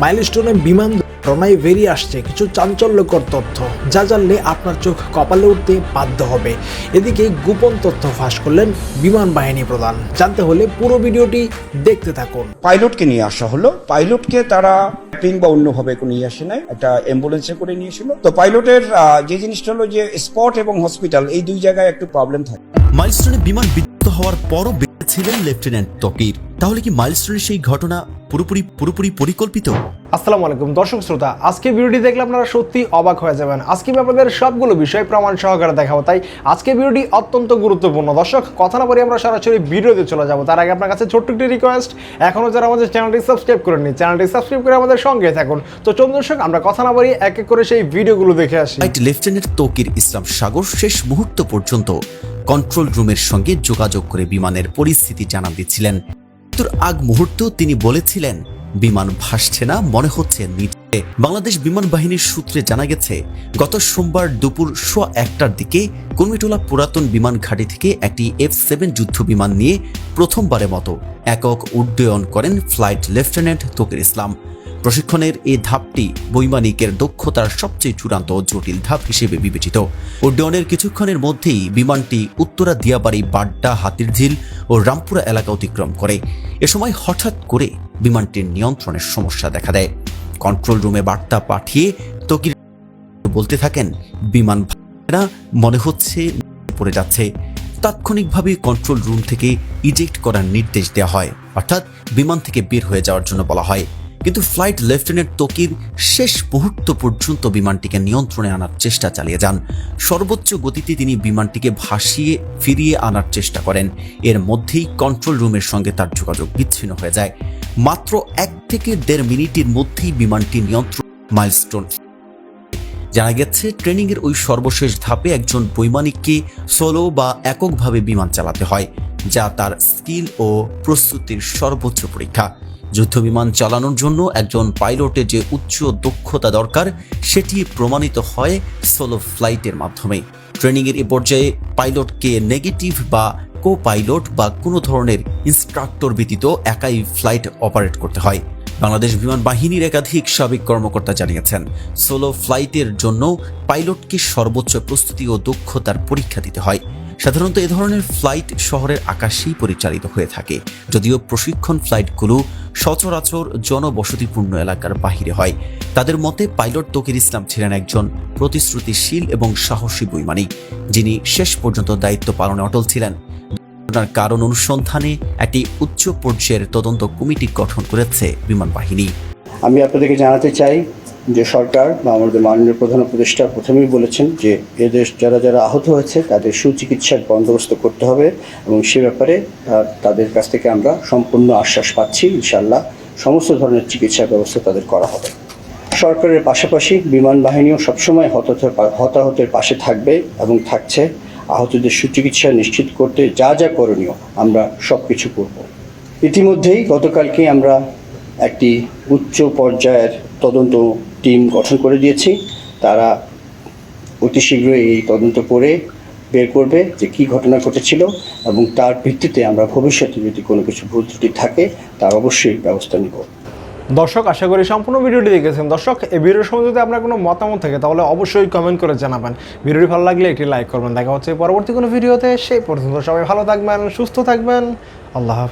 মাইলস্টোনে বিমান রনায় বেরিয়ে আসছে কিছু চাঞ্চল্যকর তথ্য যা জানলে আপনার চোখ কপালে উঠতে বাধ্য হবে। এদিকে গোপন তথ্য ফাঁস করলেন বিমান বাহিনী প্রধান। জানতে হলে পুরো ভিডিওটি দেখতে থাকুন। পাইলটকে নিয়ে আসা হলো। পাইলটকে তারা পিং বা অন্যভাবে কোনো নিয়ে আসে নাই। একটা অ্যাম্বুলেন্সে করে নিয়েছিল। তো পাইলটের যে জিনিসটা হলো যে স্পট এবং হসপিটাল এই দুই জায়গায় একটু প্রবলেম থাকে। মাইলস্টোনে বিমান বিধ্বস্ত হওয়ার পরও বেঁচে ছিলেন লেফটেন্যান্ট তকির। তাহলে কি মাইলস্টোনের সেই ঘটনা পুরোপুরি পুরোপুরি পরিকল্পিত? আসসালামু আলাইকুম দর্শক শ্রোতা আজকে ভিডিওটি দেখলে আপনারা সত্যি অবাক হয়ে যাবেন। আজকে আপনাদের সবগুলো বিষয় প্রমাণ সহকারে দেখাবো তাই আজকে ভিডিওটি অত্যন্ত গুরুত্বপূর্ণ। দর্শক কথা না বলে আমরা সরাসরি ভিডিওতে চলে যাব। তার আগে আপনার কাছে ছোট্ট একটি রিকোয়েস্ট এখনও যারা আমাদের চ্যানেলটি সাবস্ক্রাইব করেননি চ্যানেলটি সাবস্ক্রাইব করে আমাদের সঙ্গে থাকুন। তো চলুন দর্শক আমরা কথা না বলি এক এক করে সেই ভিডিওগুলো দেখে আসি। লেফটেন্যান্ট তকির ইসলাম সাগর শেষ মুহূর্ত পর্যন্ত কন্ট্রোল রুমের সঙ্গে যোগাযোগ করে বিমানের পরিস্থিতি জানান দিচ্ছিলেন। মৃত্যুর আগ মুহূর্তেও তিনি বলেছিলেন, বিমান ভাসছে না, মনে হচ্ছে নিচে। বাংলাদেশ বিমান বাহিনীর সূত্রে জানা গেছে, গত সোমবার দুপুর সোয়া একটার দিকে কুর্মিটোলা পুরাতন বিমান ঘাঁটি থেকে একটি এফ সেভেন যুদ্ধ বিমান নিয়ে প্রথমবারের মতো একক উড্ডয়ন করেন ফ্লাইট লেফটেন্যান্ট তকির ইসলাম। প্রশিক্ষণের এই ধাপটি বৈমানিকের দক্ষতার সবচেয়ে চূড়ান্ত জটিল ধাপ হিসেবে বিবেচিত। উড্ডয়নের কিছুক্ষণের মধ্যেই বিমানটি উত্তরা দিয়াবাড়ি বাড্ডা হাতিরঝিল ও রামপুরা এলাকা অতিক্রম করে। এ সময় হঠাৎ করে বিমানটির নিয়ন্ত্রণের সমস্যা দেখা দেয়। কন্ট্রোল রুমে বার্তা পাঠিয়ে তকির বলতে থাকেন, বিমান মনে হচ্ছে পড়ে যাচ্ছে। তাৎক্ষণিকভাবে কন্ট্রোল রুম থেকে ইজেক্ট করার নির্দেশ দেওয়া হয়। অর্থাৎ বিমান থেকে বের হয়ে যাওয়ার জন্য বলা হয়। কিন্তু ফ্লাইট লেফটেন্যান্ট তকির শেষ মুহূর্ত পর্যন্ত বিমানটিকে নিয়ন্ত্রণে আনার চেষ্টা চালিয়ে যান। সর্বোচ্চ গতিতে তিনি বিমানটিকে ভাসিয়ে ফিরিয়ে আনার চেষ্টা করেন। এর মধ্যেই কন্ট্রোল রুমের সঙ্গে তার যোগাযোগ বিচ্ছিন্ন হয়ে যায়। মাত্র এক থেকে দেড় মিনিটের মধ্যেই বিমানটি নিয়ন্ত্রণ মাইলস্টোন জানা গেছে ট্রেনিং এর ওই সর্বশেষ ধাপে একজন বৈমানিককে সোলো বা এককভাবে বিমান চালাতে হয়, যা তার স্কিল ও প্রস্তুতির সর্বোচ্চ পরীক্ষা। যুদ্ধ বিমান চালানোর জন্য একজন পাইলটের যে উচ্চ দক্ষতা দরকার, সেটি প্রমাণিত হয় সোলো ফ্লাইটের মাধ্যমে। ট্রেনিং এর এ পর্যায়ে পাইলটকে নেগেটিভ বা কো পাইলট বা কোনো ধরনের ইনস্ট্রাক্টর ব্যতীত একাই ফ্লাইট অপারেট করতে হয়। বাংলাদেশ বিমান বাহিনীর একাধিক সাবেক কর্মকর্তা জানিয়েছেন, সোলো ফ্লাইটের জন্য পাইলটকে সর্বোচ্চ প্রস্তুতি ও দক্ষতার পরীক্ষা দিতে হয়। সাধারণত এ ধরনের ফ্লাইট শহরের আকাশেই পরিচালিত হয়ে থাকে। যদিও প্রশিক্ষণ ফ্লাইটগুলো সচরাচর জনবসতিপূর্ণ এলাকার বাহিরে হয়। তাদের মতে পাইলট তকির ইসলাম ছিলেন একজন প্রতিশ্রুতিশীল এবং সাহসী বৈমানিক, যিনি শেষ পর্যন্ত দায়িত্ব পালনে অটল ছিলেন। ঘটনার কারণ অনুসন্ধানে একটি উচ্চ পর্যায়ের তদন্ত কমিটি গঠন করেছে বিমান বাহিনী। আমি আপনাদেরকে জানাতে চাই যে সরকার বা আমাদের মাননীয় প্রধান উপদেষ্টা প্রথমেই বলেছেন যে এদের যারা যারা আহত হয়েছে, তাদের সুচিকিৎসার বন্দোবস্ত করতে হবে এবং সে ব্যাপারে তাদের কাছ থেকে আমরা সম্পূর্ণ আশ্বাস পাচ্ছি ইনশাল্লাহ সমস্ত ধরনের চিকিৎসা ব্যবস্থা তাদের করা হবে। সরকারের পাশাপাশি বিমান বাহিনীও সবসময় হতাহতের পাশে থাকবে এবং থাকছে। আহতদের সুচিকিৎসা নিশ্চিত করতে যা যা করণীয় আমরা সব কিছু করব। ইতিমধ্যেই গতকালকে আমরা একটি উচ্চ পর্যায়ের তদন্ত টিম গঠন করে দিয়েছি। তারা অতি শীঘ্রই এই তদন্ত করে বের করবে যে কী ঘটনা ঘটেছিল এবং তার ভিত্তিতে আমরা ভবিষ্যতে যদি কোনো কিছু ভুল ত্রুটি থাকে, তার অবশ্যই ব্যবস্থা নিব। দর্শক, আশা করি সম্পূর্ণ ভিডিওটি দেখেছেন। দর্শক, এই ভিডিওর সময় যদি আপনার কোনো মতামত থাকে, তাহলে অবশ্যই কমেন্ট করে জানাবেন। ভিডিওটি ভালো লাগলে একটি লাইক করবেন। দেখা হচ্ছে পরবর্তী কোনো ভিডিওতে, সেই পর্যন্ত সবাই ভালো থাকবেন, সুস্থ থাকবেন। আল্লাহ হাফেজ।